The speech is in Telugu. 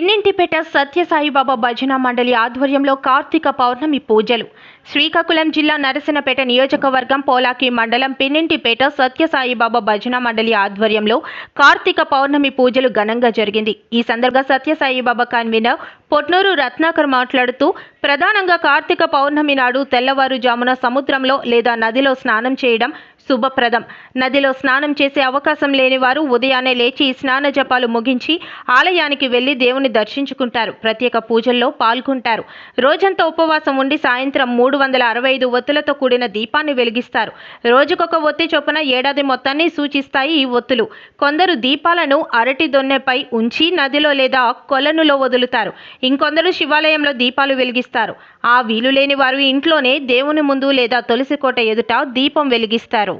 పిన్నింటిపేట సత్యసాయిబాబా భజన మండలి ఆధ్వర్యంలో కార్తీక పౌర్ణమి పూజలు. శ్రీకాకుళం జిల్లా నరసనపేట నియోజకవర్గం పోలాకి మండలం పిన్నింటిపేట సత్యసాయిబాబా భజన మండలి ఆధ్వర్యంలో కార్తీక పౌర్ణమి పూజలు ఘనంగా జరిగింది. ఈ సందర్భంగా సత్యసాయిబాబా కన్వీనర్ పొట్నూరు రత్నాకర్ మాట్లాడుతూ ప్రధానంగా కార్తీక పౌర్ణమి నాడు తెల్లవారుజామున సముద్రంలో లేదా నదిలో స్నానం చేయడం శుభప్రదం. నదిలో స్నానం చేసే అవకాశం లేని వారు ఉదయాన్నే లేచి స్నాన జపాలు ముగించి ఆలయానికి వెళ్ళి దేవుని దర్శించుకుంటారు. ప్రత్యేక పూజల్లో పాల్గొంటారు. రోజంతా ఉపవాసం ఉండి సాయంత్రం మూడు వందల అరవై ఐదు ఒత్తులతో కూడిన దీపాన్ని వెలిగిస్తారు. రోజుకొక ఒత్తి చొప్పున ఏడాది మొత్తాన్ని సూచిస్తాయి ఈ ఒత్తులు. కొందరు దీపాలను అరటి దొన్నెపై ఉంచి నదిలో లేదా కొలనులో వదులుతారు. ఇంకొందరు శివాలయంలో దీపాలు వెలిగిస్తారు. ఆ వీలు లేని వారు ఇంట్లోనే దేవుని ముందు లేదా తులసి కోట ఎదుట దీపం వెలిగిస్తారు.